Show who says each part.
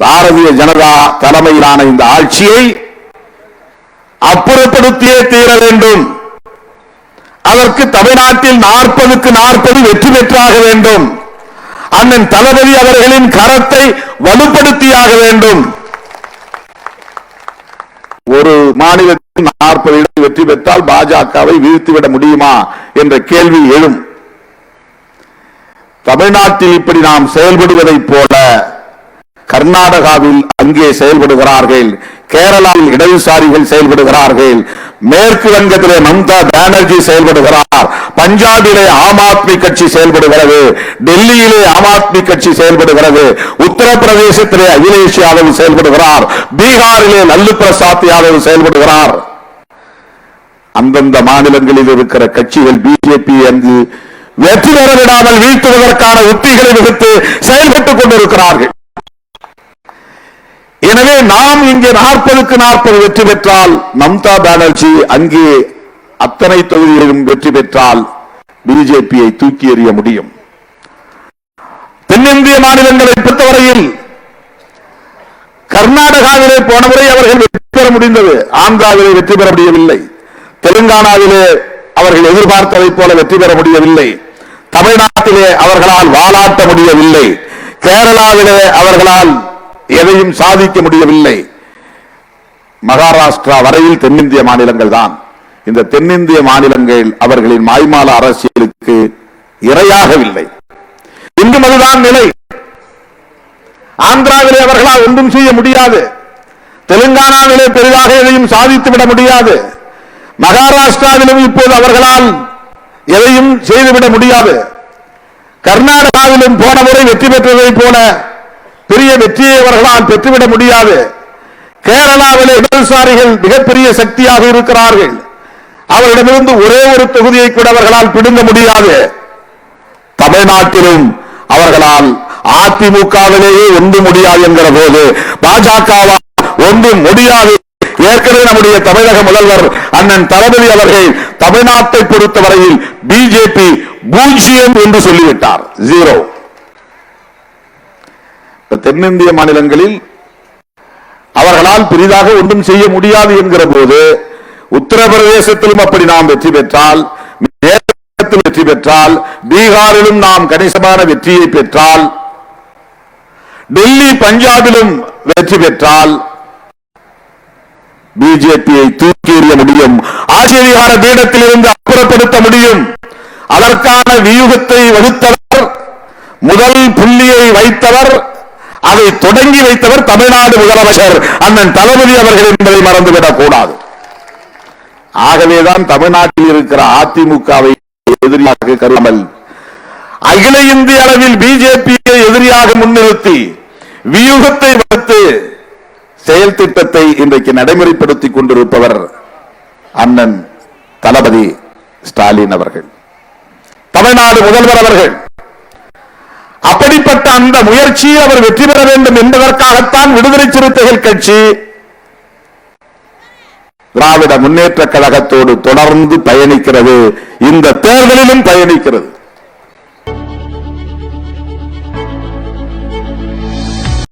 Speaker 1: பாரதிய ஜனதா தலைமையிலான இந்த ஆட்சியை அப்புறப்படுத்தியே தீர வேண்டும். அதற்கு தமிழ்நாட்டில் நாற்பதுக்கு நாற்பது வெற்றி பெற்றாக வேண்டும். அண்ணன் தளபதி அவர்களின் கரத்தை வலுப்படுத்தியாக வேண்டும். ஒரு மாநிலத்தில் நாற்பது இடம் வெற்றி பெற்றால் பாஜகவை வீழ்த்திவிட முடியுமா என்ற கேள்வி எழும். தமிழ்நாட்டில் இப்படி நாம் செயல்படுவதைப் போல கர்நாடகாவில் அங்கே செயல்படுகிறார்கள். கேரளாவில் இடதுசாரிகள் செயல்படுகிறார்கள். மேற்கு வங்கத்திலே மம்தா பானர்ஜி செயல்படுகிறார். பஞ்சாபிலே ஆம் ஆத்மி கட்சி செயல்படுகிறது. டெல்லியிலே ஆம் ஆத்மி கட்சி செயல்படுகிறது. உத்தரப்பிரதேசத்திலே அகிலேஷ் யாதவ் செயல்படுகிறார். பீகாரிலே லல்லு பிரசாத் யாதவ் செயல்படுகிறார். அந்தந்த மாநிலங்களில் இருக்கிற கட்சிகள் பிஜேபி அங்கு வெற்றி பெற விடாமல் வீழ்த்துவதற்கான உத்திகளை வகுத்து செயல்பட்டுக் கொண்டிருக்கிறார்கள். நாம் இங்கே நாற்பதுக்கு நாற்பது வெற்றி பெற்றால் மம்தா பானர்ஜி அங்கே அத்தனை தொகுதிகளிலும் வெற்றி பெற்றால் பிஜேபியை தூக்கி எறிய முடியும். தென்னிந்திய மாநிலங்களை பொறுத்தவரையில் கர்நாடகாவிலே போன முறை அவர்கள் வெற்றி பெற முடிந்தது. ஆந்திராவிலே வெற்றி பெற முடியவில்லை. தெலுங்கானாவிலே அவர்கள் எதிர்பார்த்ததைப் போல வெற்றி பெற முடியவில்லை. தமிழ்நாட்டிலே அவர்களால் வாலாட்ட முடியவில்லை. கேரளாவிலே அவர்களால் எதையும் சாதிக்க முடியவில்லை. மகாராஷ்டிரா வரையில் தென்னிந்திய மாநிலங்கள் தான். இந்த தென்னிந்திய மாநிலங்கள் அவர்களின் மாய்மால அரசியலுக்கு இரையாகவில்லை. இன்றும் அதுதான் நிலை. ஆந்திராவிலே அவர்களால் ஒன்றும் செய்ய முடியாது. தெலுங்கானாவிலே பெரிதாக எதையும் சாதித்து விட முடியாது. மகாராஷ்டிராவிலும் இப்போது அவர்களால் எதையும் செய்துவிட முடியாது. கர்நாடகாவிலும் போன முறை வெற்றி பெற்றதைப் போல பெரிய வெற்றியை அவர்களால் பெற்றுவிட முடியாது. கேரளாவிலே இடதுசாரிகள் மிகப்பெரிய சக்தியாக இருக்கிறார்கள். அவர்களிடமிருந்து ஒரே ஒரு தொகுதியை கூட அவர்களால் பிடுங்க முடியாது. தமிழ்நாட்டிலும் அவர்களால் அதிமுகவிலேயே ஒன்று முடியாது என்கிற போது பாஜகவால் ஒன்றும் முடியாது. ஏற்கனவே நம்முடைய தமிழக முதல்வர் அண்ணன் தளபதி அவர்கள் தமிழ்நாட்டை பொறுத்தவரையில் பிஜேபி பூஜ்ஜியம் என்று சொல்லிவிட்டார். ஜீரோ. தென்னிந்திய மாநிலங்களில் அவர்களால் பெரிதாக ஒன்றும் செய்ய முடியாது என்கிற போது உத்தரப்பிரதேசத்திலும் அப்படி நாம் வெற்றி பெற்றால் மேற்கத்தில் வெற்றி பெற்றால் பீகாரிலும் நாம் கணிசமான வெற்றியை பெற்றால் டெல்லி பஞ்சாபிலும் வெற்றி பெற்றால் பிஜேபியை தூக்கி எறிய முடியும். ஆட்சியதிகார பீடத்தில் இருந்து அப்புறப்படுத்த முடியும். அதற்கான வியூகத்தை வகுத்தவர் முதல் புள்ளியை வைத்தவர் அதை தொடங்கி வைத்தவர் தமிழ்நாடு முதலமைச்சர் அண்ணன் தளபதி அவர்கள் என்பதை மறந்துவிடக் கூடாது ஆகவேதான் தமிழ்நாட்டில் இருக்கிற அதிமுகவை எதிரியாக கருமல் அகில இந்திய அளவில் பிஜேபியை எதிரியாக முன்னிறுத்தி வியூகத்தை வகுத்து செயல் திட்டத்தை இன்றைக்கு நடைமுறைப்படுத்திக் கொண்டிருப்பவர் அண்ணன் தளபதி ஸ்டாலின் அவர்கள். தமிழ்நாடு முதல்வர் அவர்கள். அப்படி அந்த முயற்சியில் அவர் வெற்றி பெற வேண்டும் என்பதற்காகத்தான் விடுதலை சிறுத்தைகள் கட்சி திராவிட முன்னேற்ற கழகத்தோடு தொடர்ந்து பயணிக்கிறது. இந்த தேர்தலிலும் பயணிக்கிறது.